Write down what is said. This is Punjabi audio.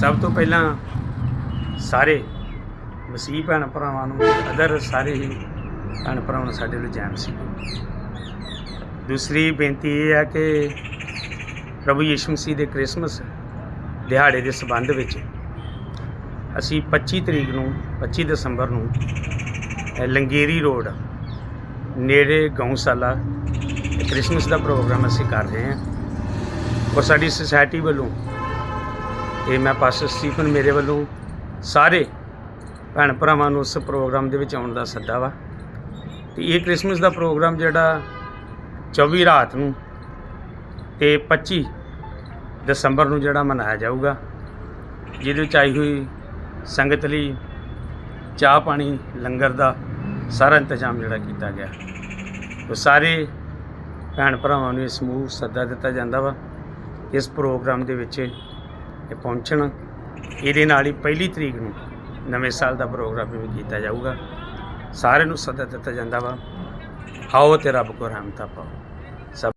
ਸਭ ਤੋਂ ਪਹਿਲਾਂ ਸਾਰੇ ਮਸੀਹ ਭੈਣ ਭਰਾਵਾਂ ਨੂੰ ਅਦਰ ਸਾਰੇ ਹੀ ਭੈਣ ਭਰਾਵਾਂ ਨੂੰ ਸਾਡੇ ਲਈ ਜੈਮ ਸੀ। ਦੂਸਰੀ ਬੇਨਤੀ ਇਹ ਹੈ ਕਿ ਪ੍ਰਭੂ ਯਿਸੂ ਮਸੀਹ ਦੇ ਕ੍ਰਿਸਮਸ ਦਿਹਾੜੇ ਦੇ ਸੰਬੰਧ ਵਿੱਚ ਅਸੀਂ 25 ਤਰੀਕ ਨੂੰ 25 ਦਸੰਬਰ ਨੂੰ ਲੰਗੇਰੀ ਰੋਡ ਨੇੜੇ ਗਊਸ਼ਾਲਾ, ਇਹ ਕ੍ਰਿਸਮਸ ਦਾ ਪ੍ਰੋਗਰਾਮ ਅਸੀਂ ਕਰ ਰਹੇ ਹਾਂ। ਔਰ ਸਾਡੀ ਸੁਸਾਇਟੀ ਵੱਲੋਂ ਇਹ ਮੈਂ ਪਾਸਟਰ ਸਟੀਫਨ ਮੇਰੇ ਵੱਲੋਂ ਸਾਰੇ ਭੈਣ ਭਰਾਵਾਂ ਨੂੰ ਉਸ ਪ੍ਰੋਗਰਾਮ ਦੇ ਵਿੱਚ ਆਉਣ ਦਾ ਸੱਦਾ ਵਾ। ਤੇ ਇਹ ਕ੍ਰਿਸਮਸ ਦਾ ਪ੍ਰੋਗਰਾਮ ਜਿਹੜਾ 24 ਰਾਤ ਨੂੰ ਤੇ 25 ਦਸੰਬਰ ਨੂੰ ਜਿਹੜਾ ਮਨਾਇਆ ਜਾਊਗਾ, ਜਿਹਦੇ ਵਿੱਚ ਆਈ ਹੋਈ ਸੰਗਤ ਲਈ ਚਾਹ ਪਾਣੀ, ਲੰਗਰ ਦਾ ਸਾਰਾ ਇੰਤਜ਼ਾਮ ਜਿਹੜਾ ਕੀਤਾ ਗਿਆ। ਉਹ ਸਾਰੇ ਭੈਣ ਭਰਾਵਾਂ ਨੂੰ ਇਹ ਸਮੂਹ ਸੱਦਾ ਦਿੱਤਾ ਜਾਂਦਾ ਵਾ ਇਸ ਪ੍ਰੋਗਰਾਮ ਦੇ ਵਿੱਚ ਇਹ ਪਹੁੰਚਣ। ਇਹਦੇ ਨਾਲ ਹੀ ਪਹਿਲੀ ਤਰੀਕ ਨੂੰ ਨਵੇਂ ਸਾਲ ਦਾ ਪ੍ਰੋਗਰਾਮ ਵੀ ਕੀਤਾ ਜਾਊਗਾ। ਸਾਰਿਆਂ ਨੂੰ ਸੱਦਾ ਦਿੱਤਾ ਜਾਂਦਾ ਵਾ। ਆਓ ਤੇ ਰੱਬ ਕੋ ਰਹਿਮਤਾਂ ਪਾਓ।